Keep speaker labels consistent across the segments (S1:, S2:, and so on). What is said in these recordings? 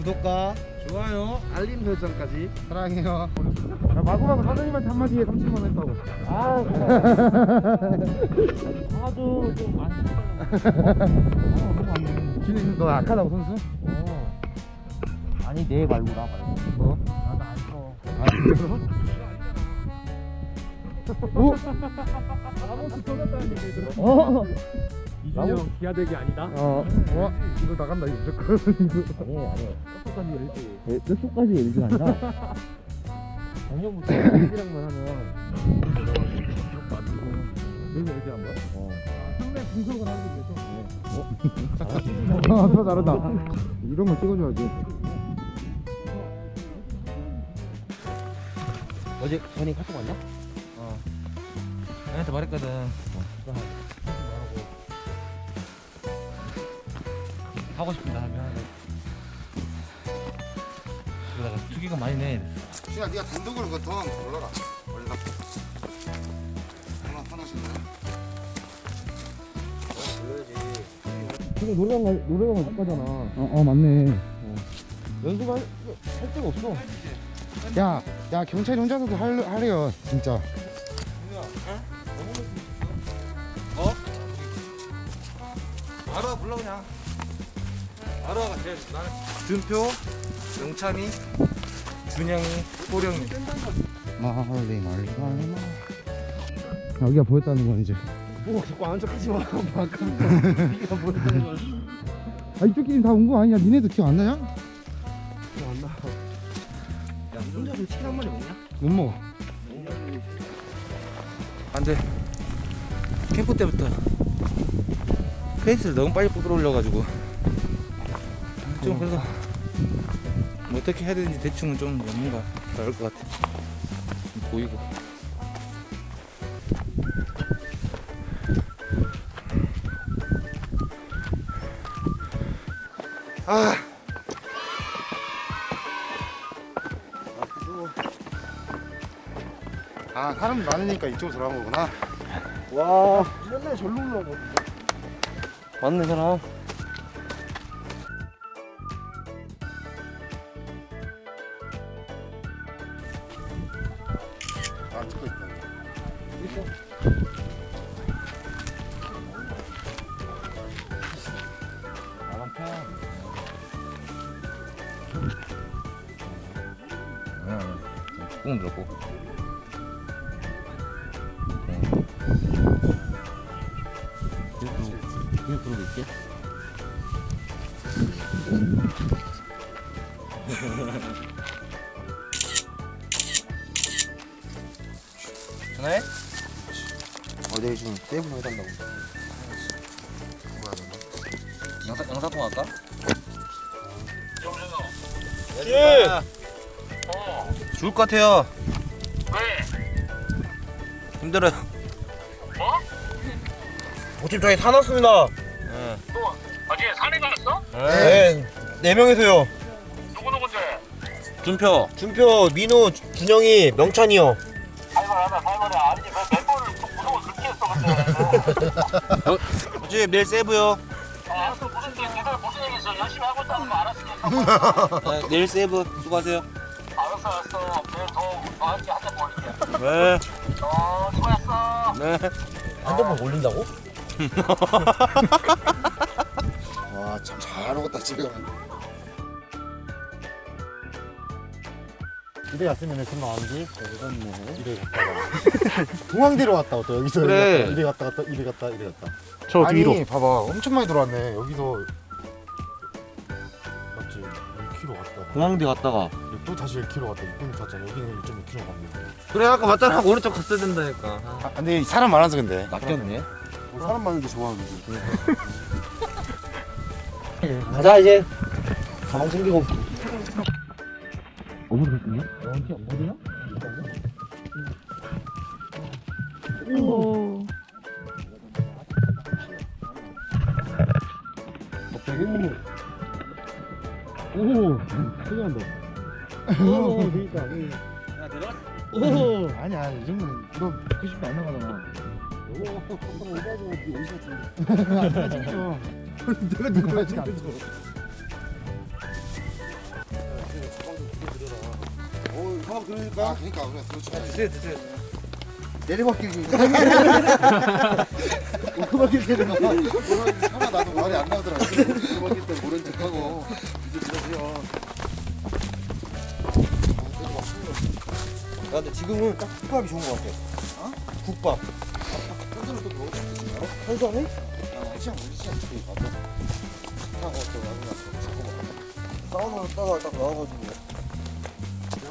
S1: 구독과
S2: 좋아요.
S1: 알림 설정까지 사랑해요.
S2: 야, 마구마구 사장님한테 한마디에 30만 원 했다고.
S3: 아, 아주 좀 많이
S2: 진이 너 약하다고 선수?
S3: 어. 아니 내 말고 나 말고.
S2: 뭐?
S3: 나도 안 써.
S2: 아 진짜로? 오?
S3: 어.
S4: 이준영 기아대기 아니다.
S2: 어. 와 이거 나간다 이거 무조건.
S3: 아니 아니.
S4: 끝까지 열지.
S3: 네, 끝까지 LG가 아니라 작년부터 LG랑만 하면
S4: 너는 열지 한 번?
S3: 어.
S4: 상대 분석을 하는 게 되죠.
S2: 아, 더 잘한다. 이런 거 찍어줘야지.
S3: 어제 전이 카톡 왔냐?
S1: 어. 나한테 말했거든. 하고 싶다 하면 그러다가 투기가 많이 내.
S5: 준아 네가 단독으로 그거 더 올라가 올라 하나 하나씩
S3: 지금 노래방 가, 노래방을 못 가잖아.
S2: 어, 어 맞네.
S3: 연습할 할 데가 없어.
S2: 야, 야 경찰이 혼자서도 할, 하래요 진짜.
S1: 바로 불러 그냥. 바로 가. 제일 나는 준표, 영찬이, 준영이, 호령이.
S2: 말리 말리 말리 여기가 보였다는 건 이제.
S4: 뭐 자꾸 안 척하지 마. 아까 네가
S2: 뭐아 이쪽 길이 다온 거 아니야? 니네도 기억 안 나냐?
S4: 안 나.
S1: 야, 혼자서 치킨 한 마리 먹냐?
S2: 못 먹어.
S1: 안 돼. 캠프 때부터 페이스를 너무 빨리 뽑으러 올려가지고 좀 그래서 뭐 어떻게 해야 되는지 대충은 좀 뭔가 나을 것 같아. 좀 보이고.
S5: 아 아, 사람 많으니까 이쪽으로 들어간 거구나.
S4: 와, 맨날 절로 올라가.
S3: 맞는 사람.
S1: 꾹 눌렀고.
S3: 그냥 그러고 있게.
S1: 전화해?
S5: 어, 내일 지금 세이브 해달라고.
S1: 영사, 영사통 할까?
S4: 예.
S1: 죽을 것 같아요. 힘들어요.
S4: 보팀 저희 다 났습니다.
S1: 예.
S6: 어제 산에 갔어?
S4: 네. 네 명이서요.
S6: 누구 누군데?
S1: 준표.
S4: 준표, 민호, 준영이, 명찬이요.
S6: 아이고 나나 살벌해 아니지 그 멤버를 무서워 그렇게 했어 근데
S1: 어제 내일 세이브요.
S6: 아, 또 무슨 무슨 일 있어 열심히 하고 있다는 거 알았으니까
S1: 네, 내일 세이브 수고하세요.
S6: 알았어 알았어 내일 더 너한테 한잔 보일게
S1: 네.
S6: 어 수고했어
S1: 네.
S4: 한 번만 올린다고?
S5: 와, 참 잘 먹었다, 집에 가면.
S4: 집에 갔으면 존나 안 지. 이건 뭐 이래 갔다가 동항대로 왔다 또 여기서
S1: 그래.
S4: 이래 갔다 갔다 이래 갔다 이래 갔다.
S2: 저
S4: 아니 봐봐 엄청 많이 돌았네 여기서 맞지 1km 갔다
S3: 공항대 갔다가
S4: 또 다시 1km 갔다 6분 갔잖아 여기는 1.2km 갔네
S1: 그래 아까 맞잖아 오른쪽 갔어야 된다니까.
S5: 아, 근데 사람 많아서 근데.
S1: 낚였네.
S5: 뭐 사람 많은 게 좋아하는데.
S3: 가자 이제. 가방 챙기고. 어디로 갔냐? 어디 어디야? 오. 갑자기? 오. 오. 소리 난다. 오, 그러니까.
S1: 야 들어?
S3: 오.
S2: 아니야 이 정도는 너 90도 안 나가잖아.
S4: 찍죠
S2: 내가 누구야 지금 안 써.
S5: 한번 그러니까. 아, 그러니까 그래. 그렇지.
S1: 주세요 주세요
S5: 내리막길 오르막길 때는 차가 나도 말이 안 나오더라고. 오르막길 때 모른 척하고 이제 들어오세요.
S4: 근데 지금은 딱 국밥이 좋은 것 같아. 어? 국밥.
S5: 현수는 또 먹을 수 있나요?
S4: 한잔해?
S5: 아, 시장 우리 시장 저기 가서 하고 또 나중에 자꾸 먹어.
S4: 사우나 갔다가 딱 나와가지고.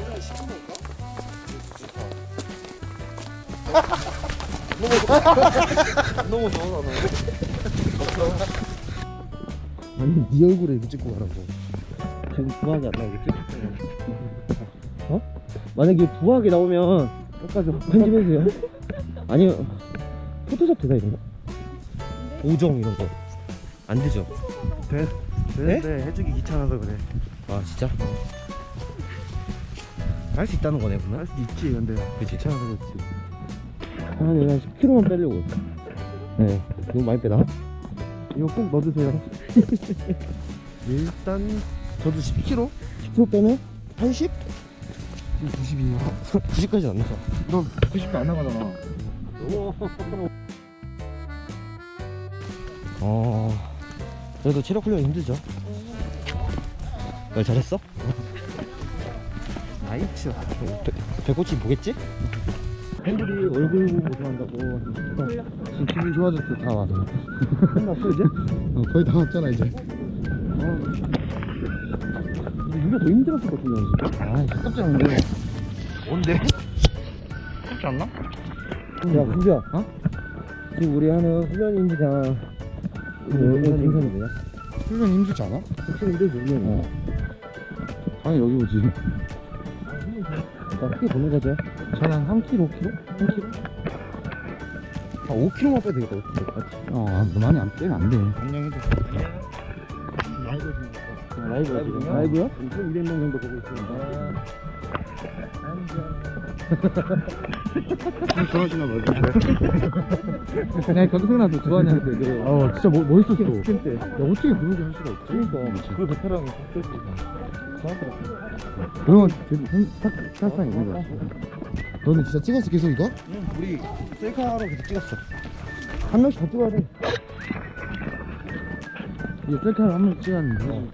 S5: 오늘 시켜 먹을까?
S4: 너무 좋아, 나.
S2: 아니 네 얼굴에 이렇게 찍고 가라고
S3: 지금 부하게 안 나오겠지? 어? 만약에 부하게 나오면 끝까지 편집해주세요 아니요 포토샵 되나 이런 거? 보정 이런 거 안 되죠?
S2: 되는데 해주기 귀찮아서 그래
S3: 아 진짜? 할 수 있다는 거네 그러면?
S2: 할 수 있지 근데
S3: 그치?
S2: 귀찮아서 그렇지
S3: 한, 한 10kg만 빼려고 네 너무 많이 빼나?
S2: 이거 꼭 넣어주세요 일단 저도 10kg?
S3: 10kg 빼면
S2: 80? 92야
S3: 90까지 안 나가
S2: 너 90도 안 나가잖아
S3: 어 그래도 체력 훈련 힘들죠? 말 잘했어?
S2: 나이츠
S3: 배, 배꼽치 보겠지? 팬들이 얼굴 보고 좋아한다고
S2: 지금 기분 좋아졌어 다 와서
S3: 끝났어 이제?
S2: 어, 거의 다 왔잖아 이제
S3: 근 데 이게 더 힘들었을 것 같은데
S2: 아 깜짝 놀래
S3: 뭔데?
S2: 깜짝 않나?
S3: 야 군주야
S2: 어?
S3: 지금 우리 하는 훈련인지 그냥
S2: 훈련,
S3: 훈련 인선이야?
S2: 훈련 힘들지 않아?
S3: 혹시 힘들지 훈련이
S2: 어. 당연히 여기 오지
S3: 일단 크게 보는 거죠
S2: 저는 한 3kg, 5kg?
S3: 3kg? 아 5kg만 빼도 되겠다 5kg 맞지?
S2: 어 아, 많이 안 빼면 안돼 안녕해도
S3: 라이브야 지금. 라이브야? 200명 정도 보고 있습니다.
S2: 좋아하시나 봐 그냥 경생나도 좋아하냐는데 그래 어 진짜 뭐, 멋있었어.
S3: 스킨 때.
S2: 야 어떻게 그렇게 할 수가 있지?
S3: 그러니까. 그 베테랑이
S2: 그런 되게 스타상 있는 거 같아. 너는 진짜 찍었어 계속 이거?
S3: 우리 셀카로 계속 찍었어. 한 명씩 다 찍어야 돼.
S2: 이거 셀카를 한번 찍었는데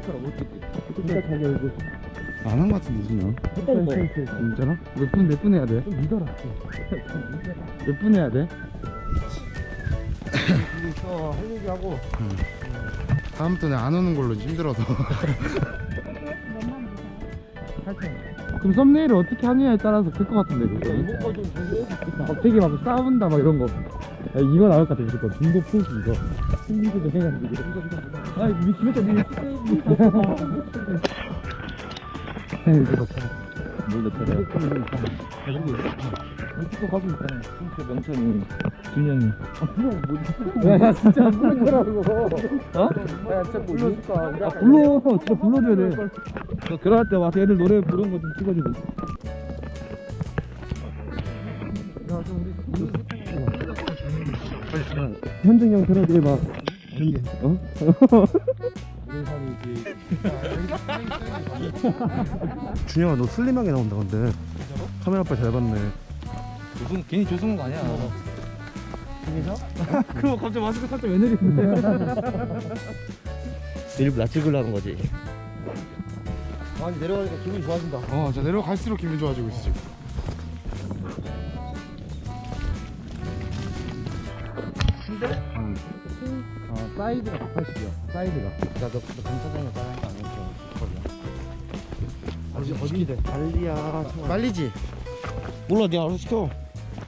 S3: 셀카로 못 찍지. 진짜 자기 얼굴
S2: 안한거 같은데 지금
S3: 했다니까
S2: 진짜로? 몇 분 몇 분 해야 돼?
S3: 좀 믿어라.
S2: 몇 분 해야 돼?
S3: 여기서 할 얘기하고.
S2: 다음부터는 안 오는 걸로 힘들어서. 그럼 썸네일을 어떻게 하느냐에 따라서 클 것 같은데 그거
S3: 이모가 좀 준비해.
S2: 갑자기 막 싸운다 막 이런 거. 야, 이거 나올 것 같아 무조건. 중도 포기 이거. 승리도 좀 해가지고 아 이거 집에서 니 이거 뭘 넣잖아 이거 가지고 있잖아 진짜 명천이 준영이 야야 진짜 안 부른 거라고. 어? 야 진짜 불러줄까? 아 불러. 진짜 불러줘야 돼. 너 그럴 때 와서 애들 노래 부르는 거좀 찍어주고. 현정이 형패 어? 준영아 너 슬림하게 나온다 근데 카메라 빨잘 봤네
S1: 조승 괜히 조승우 거 아니야
S2: 그거 갑자기 마스크 살짝 왜 내리는데
S3: 일부러 나 찍으려는 거지
S4: 아, 이제 내려가니까 기분이 좋아진다.
S2: 어, 저 내려갈수록 기분 좋아지고 있어 지금. 응. 어, 사이즈가 180이야. 사이즈가.
S4: 나 너, 너 경차장에 따라한 거 아니었죠?
S2: 어디 어디 돼? 말리야.
S4: 말리지?
S3: 몰라 내가 알아서 시켜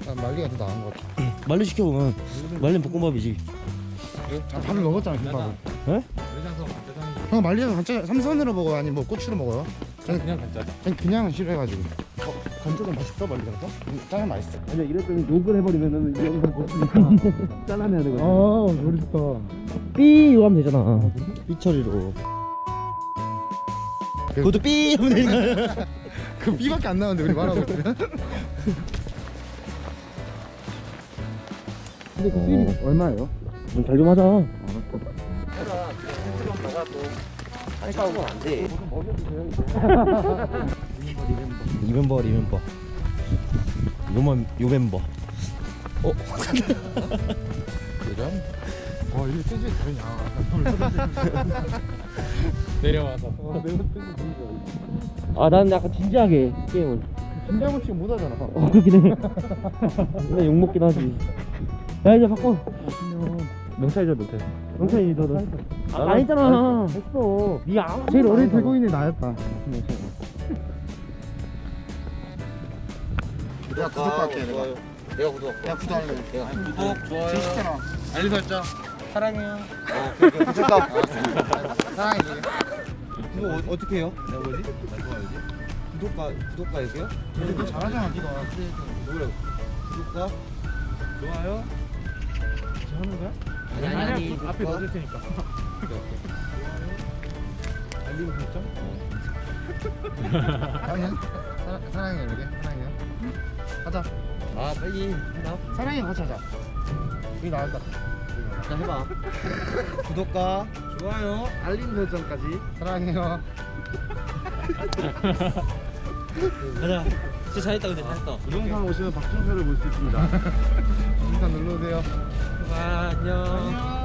S2: 난 말리가 더 나은 것 같아.
S3: 말리 시켜 그러면 말린 볶음밥이지
S2: 아, 밥을 먹었잖아, 김밥을.
S3: 에?
S2: 형 말리는 간짜 삼선으로 먹어요, 아니 뭐 고추로 먹어요? 저는
S1: 그냥 간짜장
S2: 전 그냥 싫어해가지고.
S3: 간짜장 맛있어 말리가
S2: 짜장 맛있어.
S3: 아니야 이랬더니 욕을 해버리면은 이 영상 못 쓰니까 잘라내야 되거든
S2: 아, 머리 좋다.
S3: 삐 이거 하면 되잖아 삐 처리로 그것도 삐 하면 되니까
S2: 그 B밖에 안 나오는데 우리 말하고 있으면. 근데 그 수입이 얼마예요?
S3: 잘좀 하자
S4: 생각하면 안 돼.
S3: 이 멤버 이 멤버. 요만 요 멤버. 어?
S1: 그럼
S4: 어 이게 찌질 다르냐 내려와서.
S3: 아난 약간 진지하게 게임을.
S4: 진작은 지금 못하잖아.
S3: 어 그렇긴 해. 근데 욕먹긴 하지. 야 이제 바꿔.
S4: 명찰이죠 명찰.
S3: 영찬이 너도 아, 아니잖아.
S4: 했어.
S3: 니
S4: 제일 어린 대고인이 나였다
S2: 내가 구독할게 내가.
S1: 내가 구독
S2: 내가 구독할래
S1: 구독 좋아요.
S2: 재밌잖아
S1: 알림 설정. 사랑해요.
S2: 구독가 사랑해 저기
S3: 이거 어, 어떻게 해요?
S1: 내가 뭐지?
S3: 구독과 구독과 얘기요?
S2: 너 잘하잖아 니가.
S3: 뭐래 구독과
S1: 좋아요?
S3: 하는 거야?
S4: 아니 아니 앞에 넣어줄 테니까.
S3: 알림 설정?
S2: 사랑해 사랑- 사랑해 이렇게. 사랑해요 하자.
S3: 아 빨리. 해라
S2: 사랑해 같이 하자. 여기 나왔다.
S3: 일단 해봐. 구독과
S1: 좋아요.
S2: 알림 설정까지. 사랑해요.
S3: 가자. 진짜 잘했다 근데. 잘했다.
S2: 이 영상 오시면 박준표를 볼 수 있습니다. 영상 눌러주세요.
S3: 아 안녕